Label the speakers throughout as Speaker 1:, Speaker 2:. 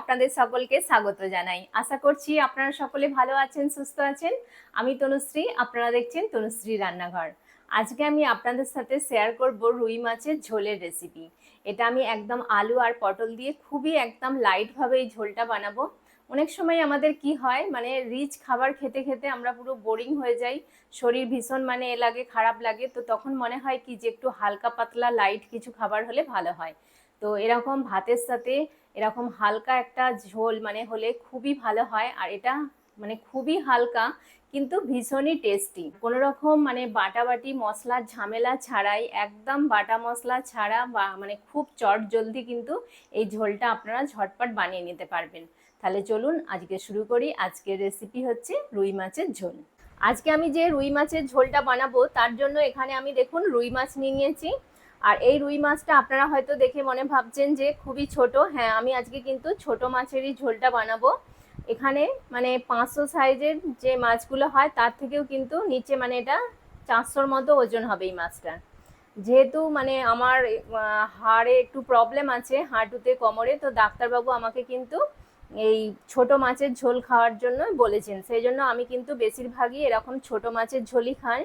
Speaker 1: আপনাদের সকলকে স্বাগত জানাই। আশা করছি আপনারা সকলে ভালো আছেন, সুস্থ আছেন। আমি তনুশ্রী, আপনারা দেখছেন তনুশ্রী রান্নাঘর। আজকে আমি আপনাদের সাথে শেয়ার করব রুই মাছের ঝোলের রেসিপি এটা আমি একদম আলু আর পটল দিয়ে খুবই একদম লাইটভাবে এই ঝোলটা বানাবো। অনেক সময় আমাদের কি হয় মানে রিচ খাবার খেতে খেতে আমরা পুরো বোরিং হয়ে যাই, শরীর ভীষণ মানে এ লাগে, খারাপ লাগে, তো তখন মনে হয় কি যে একটু হালকা পাতলা লাইট কিছু খাবার হলে ভালো হয়। তো এরকম ভাতের সাথে এরকম হালকা একটা ঝোল মানে হলে খুবই ভালো হয়। আর এটা মানে খুবই হালকা, কিন্তু ভীষণই টেস্টি কোনো রকম মানে বাটাবাটি মশলার ঝামেলা ছাড়াই, একদম বাটা মশলা ছাড়া বা মানে খুব চট জলদি কিন্তু এই ঝোলটা আপনারা ঝটপট বানিয়ে নিতে পারবেন। তাহলে চলুন আজকে শুরু করি। আজকের রেসিপি হচ্ছে রুই মাছের ঝোল। আজকে আমি যে রুই মাছের ঝোলটা বানাবো, তার জন্য এখানে আমি দেখুন রুই মাছ নিয়ে নিয়েছি। আর এই রুই মাছটা আপনারা হয়তো দেখে মনে ভাবছেন যে খুবই ছোট। হ্যাঁ আমি আজকে কিন্তু ছোট মাছেরই ঝোলটা বানাবো। এখানে মানে পাঁচশো সাইজের যে মাছগুলো হয়, তার থেকেও কিন্তু নিচে মানে এটা চারশোর মতো ওজন হবে এই মাছটা। যেহেতু মানে আমার হাড়ে একটু প্রবলেম আছে, হাঁটুতে, কোমরে, তো ডাক্তারবাবু আমাকে কিন্তু এই ছোট মাছের ঝোল খাওয়ার জন্য বলেছেন। সেই জন্য আমি কিন্তু বেশিরভাগই এরকম ছোট মাছের ঝোলই খাই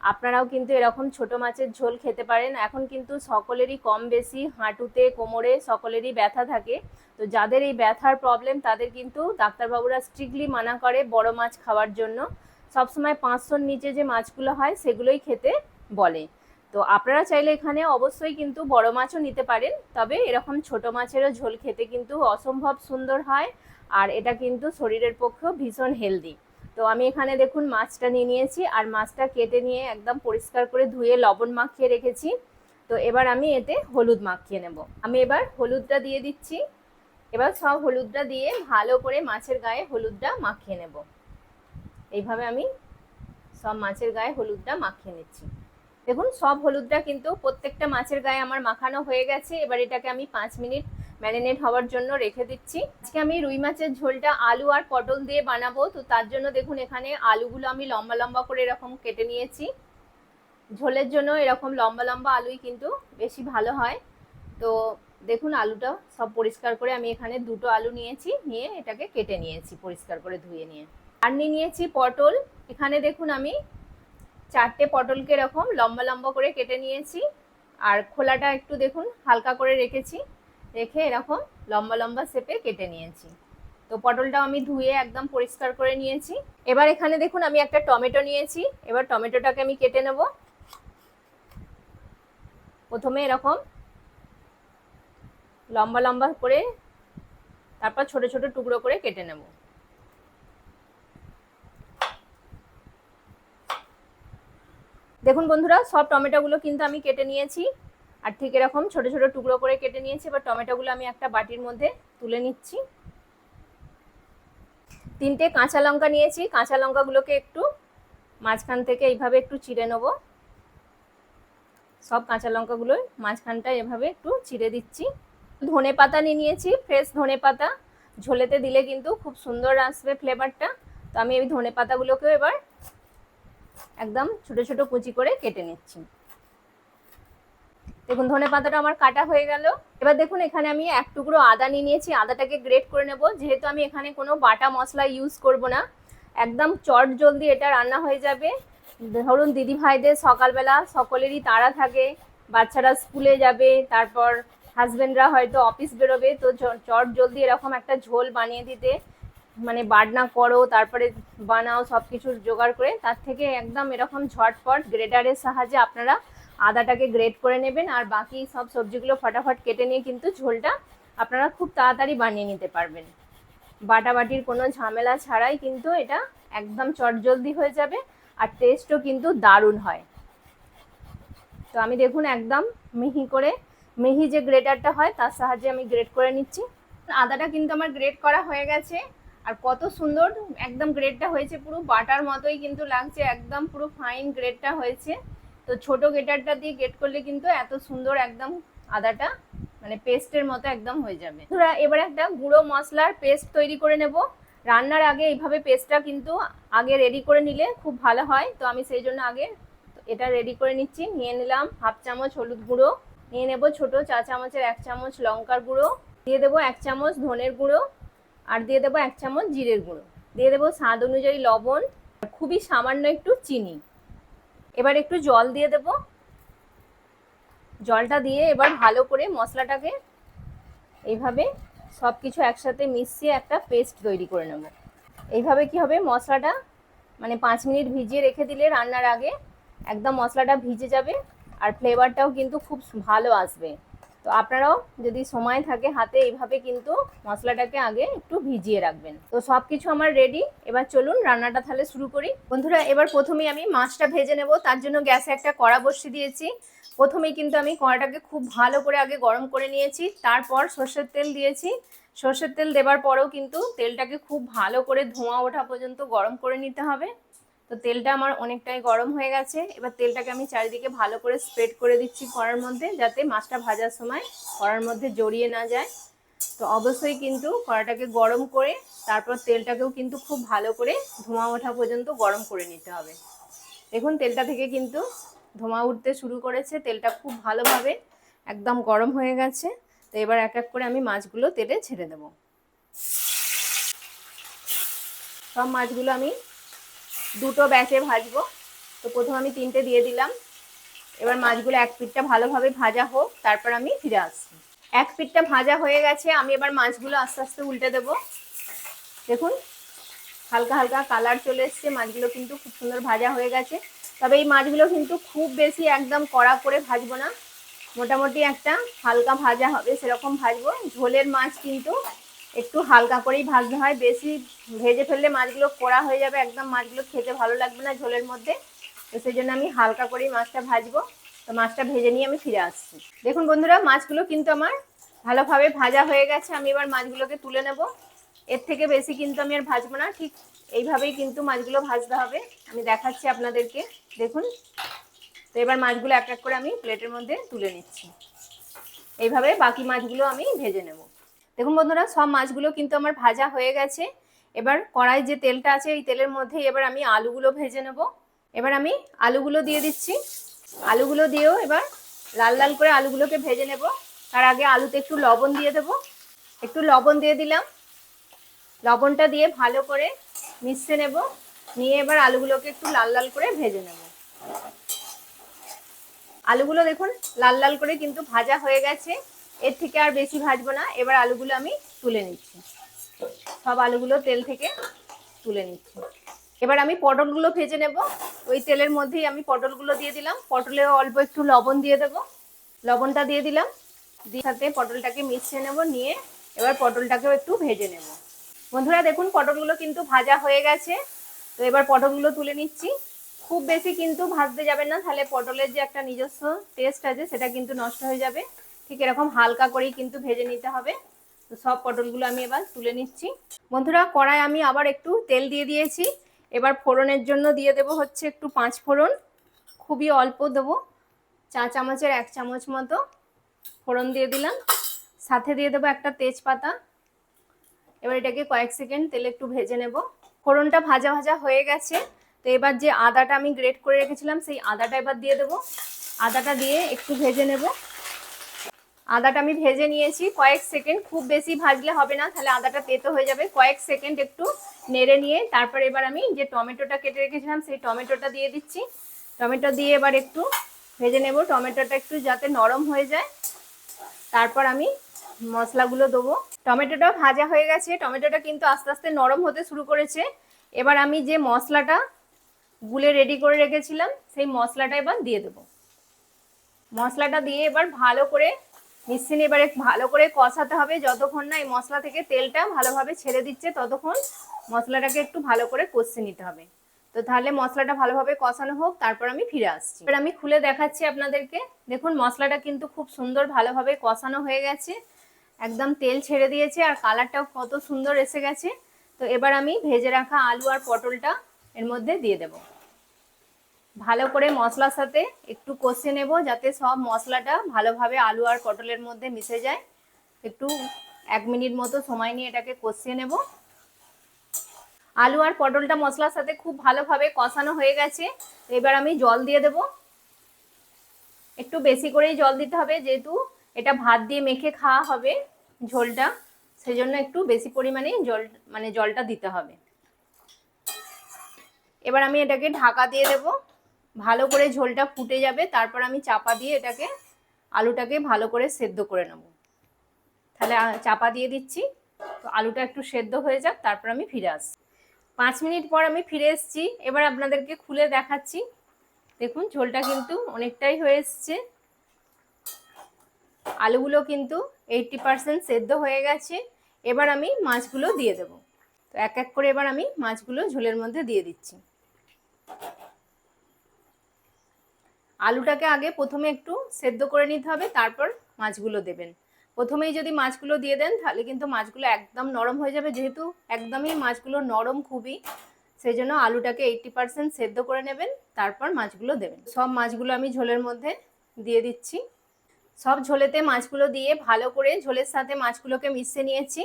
Speaker 1: আপনারাও কিন্তু এরকম ছোট মাছের ঝোল খেতে পারেন। এখন কিন্তু সকলেরই কম বেশি হাঁটুতে, কোমরে সকলেরই ব্যথা থাকে। তো যাদের এই ব্যথার প্রবলেম তাদের কিন্তু ডাক্তারবাবুরা স্ট্রিক্টলি মানা করে বড় মাছ খাওয়ার জন্য। সবসময় পাঁচশোর নিচে যে মাছগুলো হয়, সেগুলোই খেতে বলে। তো আপনারা চাইলে এখানে অবশ্যই কিন্তু বড় মাছও নিতে পারেন, তবে এরকম ছোট মাছেরও ঝোল খেতে কিন্তু অসম্ভব সুন্দর হয়। আর এটা কিন্তু শরীরের পক্ষেও ভীষণ হেলদি তো আমি এখানে দেখুন মাছটা নিয়ে নিয়েছি, আর মাছটা কেটে নিয়ে একদম পরিষ্কার করে ধুয়ে লবণ মাখিয়ে রেখেছি। তো এবার আমি এতে হলুদ মাখিয়ে নেব। আমি এবার হলুদটা দিয়ে দিচ্ছি। এবার সব হলুদটা দিয়ে ভালো করে মাছের গায়ে হলুদটা মাখিয়ে নেব। এইভাবে আমি সব মাছের গায়ে হলুদটা মাখিয়ে নিচ্ছি। দেখুন সব হলুদটা কিন্তু প্রত্যেকটা মাছের গায়ে আমার মাখানো হয়ে গেছে। এবার এটাকে আমি পাঁচ মিনিট ম্যারিনেট হওয়ার জন্য রেখে দিচ্ছি। আজকে আমি রুই মাছের ঝোলটা আলু আর পটল দিয়ে বানাবো। তো তার জন্য দেখুন, এখানে আলুগুলো আমি লম্বা লম্বা করে এরকম কেটে নিয়েছি। ঝোলের জন্য এরকম লম্বা লম্বা আলুই কিন্তু বেশি ভালো হয়। তো দেখুন, আলুটা সব পরিষ্কার করে আমি এখানে দুটো আলু নিয়েছি, নিয়ে এটাকে কেটে নিয়েছি পরিষ্কার করে ধুয়ে নিয়ে। আর নিয়ে নিয়েছি পটল। এখানে দেখুন, আমি চারটে পটলকে এরকম লম্বা লম্বা করে কেটে নিয়েছি। আর খোলাটা একটু দেখুন, হালকা করে রেখেছি। রেখে এরকম লম্বা লম্বা শেপে কেটে নিয়েছি। তো পটলটাও আমি ধুয়ে একদম পরিষ্কার করে নিয়েছি। এবার এখানে দেখুন, আমি একটা টমেটো নিয়েছি। এবার টমেটোটাকে আমি কেটে নেব। প্রথমে এরকম লম্বা লম্বা করে তারপর ছোট ছোট টুকরো করে কেটে নেব। দেখুন বন্ধুরা, সব টমেটোগুলো কিন্তু আমি কেটে নিয়েছি। আর ঠিক এরকম ছোট ছোট টুকরো করে কেটে নিয়েছি, এবার টমেটোগুলো আমি একটা বাটির মধ্যে তুলে নিচ্ছি। তিনটে কাঁচা লঙ্কা নিয়েছি, কাঁচা লঙ্কাগুলোকে একটু মাঝখান থেকে এইভাবে একটু চিড়ে নেব। সব কাঁচা লঙ্কাগুলো মাঝখানটা এভাবে একটু চিড়ে দিচ্ছি। ধনে পাতা নিয়ে নিয়েছি, ফ্রেশ ধনে পাতা। ঝোলেতে দিলে কিন্তু খুব সুন্দর আসবে ফ্লেভারটা। তো আমি এই ধনে পাতাগুলোকেও এবার একদম ছোট ছোট কুচি করে কেটে নিচ্ছি। দেখুন, ধনে পাতাটা আমার কাটা হয়ে গেল। এবার দেখুন, এখানে আমি এক টুকরো আদা নিয়ে নিয়েছি। আদাটাকে গ্রেট করে নেব। যেহেতু আমি এখানে কোনো বাটা মশলা ইউজ করব না, একদম চট জলদি এটা রান্না হয়ে যাবে। ধরুন, দিদি ভাইদের সকালবেলা সকলেরই তাড়া থাকে, বাচ্চারা স্কুলে যাবে, তারপর হাজবেন্ডরা হয়তো অফিস বেরোবে, তো চট জলদি এরকম একটা ঝোল বানিয়ে দিতে। মানে বাটনা করো, তারপরে বানাও সব কিছু জোগাড় করে, তার থেকে একদম এরকম ঝটপট গ্রেটারের সাহায্যে আপনারা আদাটাকে গ্রেট করে নেবেন আর বাকি সব সবজিগুলো ফটাফট কেটে নিয়ে কিন্তু ঝোলটা আপনারা খুব তাড়াতাড়ি বানিয়ে নিতে পারবেন। বাটাবাটির কোনো ঝামেলা ছাড়াই কিন্তু এটা একদম চটজলদি হয়ে যাবে আর টেস্টও কিন্তু দারুণ হয়। তো আমি দেখুন একদম মিহি করে, মিহি যে গ্রেটারটা হয় তার সাহায্যে আমি গ্রেট করে নিচ্ছি। আদাটা কিন্তু আমার গ্রেট করা হয়ে গেছে আর কত সুন্দর একদম গ্রেডটা হয়েছে পুরো বাটার মতোই কিন্তু লাগছে, একদম পুরো ফাইন গ্রেডটা হয়েছে। তো ছোট গেটারটা দিয়ে গেট করলে কিন্তু এত সুন্দর একদম আদাটা মানে পেস্টের মতো একদম হয়ে যাবে। ধরা এবার একটা গুঁড়ো মশলার পেস্ট তৈরি করে নেব। রান্নার আগে এইভাবে পেস্টটা কিন্তু আগে রেডি করে নিলে খুব ভালো হয়। তো আমি সেই জন্য আগে এটা রেডি করে নিচ্ছি। নিয়ে নিলাম হাফ চামচ হলুদ গুঁড়ো। নিয়ে নেব ছোট চা চামচের এক চামচ লঙ্কার গুঁড়ো। দিয়ে দেবো এক চামচ ধনের গুঁড়ো। আর দিয়ে দেবো এক চামচ জিরের গুঁড়ো। দিয়ে দেবো স্বাদ অনুযায়ী লবণ খুবই সামান্য একটু চিনি। এবার একটু জল দিয়ে দেব। জলটা দিয়ে এবার ভালো করে মশলাটাকে এইভাবে সব কিছু একসাথে মিশিয়ে একটা পেস্ট তৈরি করে নেব। এইভাবে কি হবে? মশলাটা মানে পাঁচ মিনিট ভিজিয়ে রেখে দিলে রান্নার আগে একদম মশলাটা ভিজে যাবে আর ফ্লেভারটাও কিন্তু খুব ভালো আসবে। তো আপনারাও যদি সময় থাকে হাতে এইভাবে কিন্তু মশলাটাকে আগে একটু ভিজিয়ে রাখবেন। তো সব কিছু আমার রেডি এবার চলুন রান্নাটা তাহলে শুরু করি। বন্ধুরা, এবার প্রথমেই আমি মাছটা ভেজে নেব। তার জন্য গ্যাসে একটা কড়া বসিয়ে দিয়েছি। প্রথমেই কিন্তু আমি কড়াটাকে খুব ভালো করে আগে গরম করে নিয়েছি। তারপর সর্ষের তেল দিয়েছি। সর্ষের তেল দেবার পরেও কিন্তু তেলটাকে খুব ভালো করে ধোঁয়া ওঠা পর্যন্ত গরম করে নিতে হবে। তো তেলটা আমার অনেকটাই গরম হয়ে গেছে। এবার তেলটাকে আমি চারিদিকে ভালো করে স্প্রেড করে দিচ্ছি কড়ার মধ্যে, যাতে মাছটা ভাজার সময় কড়ার মধ্যে জড়িয়ে না যায়। তো অবশ্যই কিন্তু কড়াটাকে গরম করে, তারপর তেলটাকেও কিন্তু খুব ভালো করে ধোঁয়া ওঠা পর্যন্ত গরম করে নিতে হবে। দেখুন, তেলটা থেকে কিন্তু ধোঁয়া উঠতে শুরু করেছে, তেলটা খুব ভালোভাবে একদম গরম হয়ে গেছে। তো এবার এক এক করে আমি মাছগুলো তেলে ছেড়ে দেবো। সব মাছগুলো আমি দুটো ব্যাচে ভাজবো। তো প্রথম আমি তিনটে দিয়ে দিলাম। এবার মাছগুলো এক পিঠটা ভালোভাবে ভাজা হোক, তারপর আমি ফিরে আসছি। এক পিঠটা ভাজা হয়ে গেছে, আমি এবার মাছগুলো আস্তে আস্তে উল্টে দেব। দেখুন, হালকা হালকা কালার চলে এসছে, মাছগুলো কিন্তু খুব সুন্দর ভাজা হয়ে গেছে। তবে এই মাছগুলো কিন্তু খুব বেশি একদম কড়া করে ভাজবো না। মোটামুটি একটা হালকা ভাজা হবে, সেরকম ভাজবো। ঝোলের মাছ কিন্তু একটু হালকা করেই ভাজতে হয়। বেশি ভেজে ফেললে মাছগুলো কড়া হয়ে যাবে, একদম মাছগুলো খেতে ভালো লাগবে না ঝোলের মধ্যে। তো সেই জন্য আমি হালকা করেই মাছটা ভাজবো। তো মাছটা ভেজে নিয়ে আমি ফিরে আসছি। দেখুন বন্ধুরা, মাছগুলো কিন্তু আমার ভালোভাবে ভাজা হয়ে গেছে। আমি এবার মাছগুলোকে তুলে নেব। এর থেকে বেশি কিন্তু আমি আর ভাজবো না। ঠিক এইভাবেই কিন্তু মাছগুলো ভাজতে হবে। আমি দেখাচ্ছি আপনাদেরকে। দেখুন, তো এবার মাছগুলো এক এক করে আমি প্লেটের মধ্যে তুলে নিচ্ছি। এইভাবে বাকি মাছগুলো আমি ভেজে নেব। দেখুন বন্ধুরা, সব মাছগুলো কিন্তু আমার ভাজা হয়ে গেছে। এবার কড়াই যে তেলটা আছে, এই তেলের মধ্যে এবার আমি আলুগুলো ভেজে নেব। এবার আমি আলুগুলো দিয়ে দিচ্ছি। আলুগুলো দিয়েও এবার লাল লাল করে আলুগুলোকে ভেজে নেব। তার আগে আলুতে একটু লবণ দিয়ে দেব। একটু লবণ দিয়ে দিলাম। লবণটা দিয়ে ভালো করে মিশিয়ে নেব। নিয়ে এবার আলুগুলোকে একটু লাল লাল করে ভেজে নেব। আলুগুলো দেখুন, লাল লাল করে কিন্তু ভাজা হয়ে গেছে। এর থেকে আর বেশি ভাজবো না। এবার আলুগুলো আমি তুলে নিচ্ছি। সব আলুগুলো তেল থেকে তুলে নিচ্ছি। এবার আমি পটলগুলো ভেজে নেব। ওই তেলের মধ্যেই আমি পটলগুলো দিয়ে দিলাম। পটলে অল্প একটু লবণ দিয়ে দেব। লবণটা দিয়ে দিলাম। দিয়ে সাথে পটলটাকে মিশিয়ে নেব। নিয়ে এবার পটলটাকেও একটু ভেজে নেব। বন্ধুরা, দেখুন, পটলগুলো কিন্তু ভাজা হয়ে গেছে। তো এবার পটলগুলো তুলে নিচ্ছি। খুব বেশি কিন্তু ভাজতে যাবেন না। তাহলে পটলের যে একটা নিজস্ব টেস্ট আছে, সেটা কিন্তু নষ্ট হয়ে যাবে। ঠিক এরকম হালকা করেই কিন্তু ভেজে নিতে হবে। তো সব পটলগুলো আমি এবার তুলে নিচ্ছি। বন্ধুরা, কড়াই আমি আবার একটু তেল দিয়ে দিয়েছি। এবার ফোড়নের জন্য দিয়ে দেব হচ্ছে একটু পাঁচ ফোড়ন। খুবই অল্প দেবো, চা চামচের এক চামচ মতো ফোড়ন দিয়ে দিলাম। সাথে দিয়ে দেবো একটা তেজপাতা। এবার এটাকে কয়েক সেকেন্ড তেলে একটু ভেজে নেব। ফোড়নটা ভাজা ভাজা হয়ে গেছে। তো এবার যে আদাটা আমি গ্রেট করে রেখেছিলাম, সেই আদাটা এবার দিয়ে দেবো। আদাটা দিয়ে একটু ভেজে নেব। আদাটা আমি ভেজে নিয়েছি। কয়েক সেকেন্ড, খুব বেশি ভাজলে হবে না, তাহলে আদাটা তেতো হয়ে যাবে। কয়েক সেকেন্ড একটু নেড়ে নিয়ে, তারপর এবার আমি যে টমেটোটা কেটে রেখেছিলাম, সেই টমেটোটা দিয়ে দিচ্ছি। টমেটো দিয়ে এবার একটু ভেজে নেব। টমেটোটা একটু যাতে নরম হয়ে যায়। তারপর আমি মশলাগুলো দেবো। টমেটোটা ভাজা হয়ে গেছে। টমেটোটা কিন্তু আস্তে আস্তে নরম হতে শুরু করেছে। এবার আমি যে মশলাটা গুলে রেডি করে রেখেছিলাম, সেই মশলাটা এবার দিয়ে দেবো। মশলাটা দিয়ে এবার ভালো করে মিশিয়ে এবারে ভালো করে কষাতে হবে। যতক্ষণ না এই মশলা থেকে তেলটা ভালোভাবে ছেড়ে দিচ্ছে, ততক্ষণ মশলাটাকে একটু ভালো করে কষে নিতে হবে। তো তাহলে মশলাটা ভালোভাবে কষানো হোক, তারপর আমি ফিরে আসছি। এবার আমি খুলে দেখাচ্ছি আপনাদেরকে। দেখুন, মশলাটা কিন্তু খুব সুন্দর ভালোভাবে কষানো হয়ে গেছে। একদম তেল ছেড়ে দিয়েছে আর কালারটাও কত সুন্দর এসে গেছে। তো এবার আমি ভেজে রাখা আলু আর পটলটা এর মধ্যে দিয়ে দেব। ভালো করে মশলার সাথে একটু কষে নেব যাতে সব মশলাটা ভালোভাবে আলু আর পটলের মধ্যে মিশে যায়। একটু এক মিনিট মতো সময় নিয়ে এটাকে কষিয়ে নেব। আলু আর পটলটা মশলার সাথে খুব ভালোভাবে কষানো হয়ে গেছে। এবার আমি জল দিয়ে দেব। একটু বেশি করেই জল দিতে হবে, যেহেতু এটা ভাত দিয়ে মেখে খাওয়া হবে ঝোলটা সেই জন্য একটু বেশি পরিমাণে জল মানে জলটা দিতে হবে। এবার আমি এটাকে ঢাকা দিয়ে দেব। ভালো করে ঝোলটা ফুটে যাবে, তারপর আমি চাপা দিয়ে এটাকে, আলুটাকে ভালো করে সেদ্ধ করে নেব। তাহলে চাপা দিয়ে দিচ্ছি, তো আলুটা একটু সেদ্ধ হয়ে যাক, তারপর আমি ফিরে আসছি। পাঁচ মিনিট পর আমি ফিরে এসেছি, এবার আপনাদেরকে খুলে দেখাচ্ছি। দেখুন, ঝোলটা কিন্তু অনেকটাই হয়ে এসছে। আলুগুলো কিন্তু এইটটি পারসেন্ট সেদ্ধ হয়ে গেছে, এবার আমি মাছগুলো দিয়ে দেব। তো এক এক করে এবার আমি মাছগুলো ঝোলের মধ্যে দিয়ে দিচ্ছি। আলুটাকে আগে প্রথমে একটু সেদ্ধ করে নিতে হবে, তারপর মাছগুলো দেবেন। প্রথমেই যদি মাছগুলো দিয়ে দেন, তাহলে কিন্তু মাছগুলো একদম নরম হয়ে যাবে, যেহেতু একদমই মাছগুলো নরম খুবই। সেই জন্য আলুটাকে এইটটি পারসেন্ট সেদ্ধ করে নেবেন, তারপর মাছগুলো দেবেন। সব মাছগুলো আমি ঝোলের মধ্যে দিয়ে দিচ্ছি। সব ঝোলেতে মাছগুলো দিয়ে ভালো করে ঝোলের সাথে মাছগুলোকে মিশিয়ে নিয়েছি।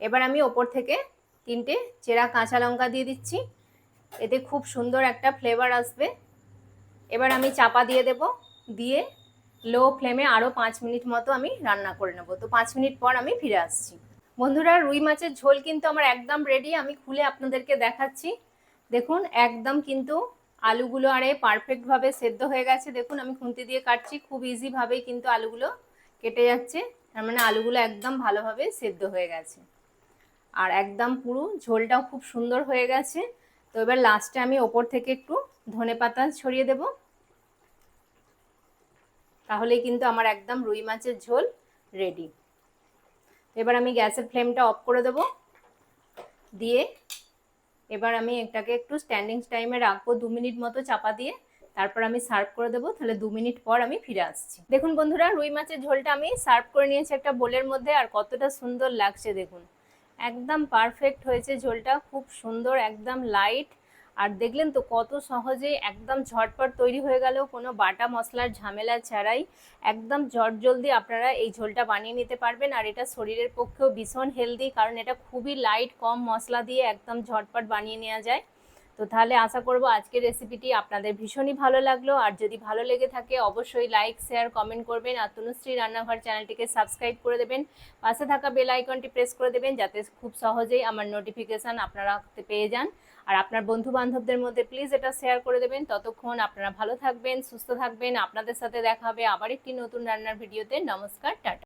Speaker 1: এবার আমি ওপর থেকে তিনটে চেরা কাঁচা লঙ্কা দিয়ে দিচ্ছি। এতে খুব সুন্দর একটা ফ্লেভার আসবে। এবার আমি চাপা দিয়ে দেব, দিয়ে লো ফ্লেমে আরও পাঁচ মিনিট মতো আমি রান্না করে নেব। তো পাঁচ মিনিট পর আমি ফিরে আসছি। বন্ধুরা, রুই মাছের ঝোল কিন্তু আমার একদম রেডি আমি খুলে আপনাদেরকে দেখাচ্ছি। দেখুন, একদম কিন্তু আলুগুলো আরে পারফেক্টভাবে সেদ্ধ হয়ে গেছে। দেখুন, আমি খুন্তি দিয়ে কাটছি, খুব ইজিভাবেই কিন্তু আলুগুলো কেটে যাচ্ছে। তার মানে আলুগুলো একদম ভালোভাবে সেদ্ধ হয়ে গেছে। আর একদম পুরো ঝোলটাও খুব সুন্দর হয়ে গেছে। তো এবার লাস্টে আমি ওপর থেকে একটু ধনে পাতা ছড়িয়ে দেব। তাহলে কিন্তু আমার একদম রুই মাছের ঝোল রেডি এবার আমি গ্যাসের ফ্লেমটা অফ করে দেব। দিয়ে এবার আমি এটাকে একটু স্ট্যান্ডিং টাইমে রাখব দু মিনিট মতো চাপা দিয়ে। তারপর আমি সার্ভ করে দেবো। তাহলে দু মিনিট পর আমি ফিরে আসছি। দেখুন বন্ধুরা, রুই মাছের ঝোলটা আমি সার্ভ করে নিয়েছি একটা বোলের মধ্যে আর কতটা সুন্দর লাগছে দেখুন। একদম পারফেক্ট হয়েছে ঝোলটা। খুব সুন্দর, একদম লাইট আর দেখলেন তো কত সহজে একদম ঝটপট তৈরি হয়ে গেল কোনো বাটা মশলার ঝামেলা ছাড়াই। একদম ঝট জলদি আপনারা এই ঝোলটা বানিয়ে নিতে পারবেন আর এটা শরীরের পক্ষেও ভীষণ হেলদি কারণ এটা খুবই লাইট কম মশলা দিয়ে একদম ঝটপট বানিয়ে নেওয়া যায়। তো তাহলে আশা করব আজকের রেসিপিটি আপনাদের ভীষণই ভালো লাগল। আর যদি ভালো লেগে থাকে, অবশ্যই লাইক শেয়ার কমেন্ট করবেন। আর তনুশ্রী রান্নাঘর চ্যানেলটিকে সাবস্ক্রাইব করে দেবেন। পাশে থাকা বেল আইকনটি প্রেস করে দেবেন, যাতে খুব সহজেই আমার নোটিফিকেশান আপনারা পেয়ে যান। আর আপনার বন্ধু বান্ধবদের মধ্যে প্লিজ এটা শেয়ার করে দেবেন। ততক্ষণ আপনারা ভালো থাকবেন, সুস্থ থাকবেন। আপনাদের সাথে দেখা হবে আবার একটি নতুন রান্নার ভিডিওতে। নমস্কার, টাটা।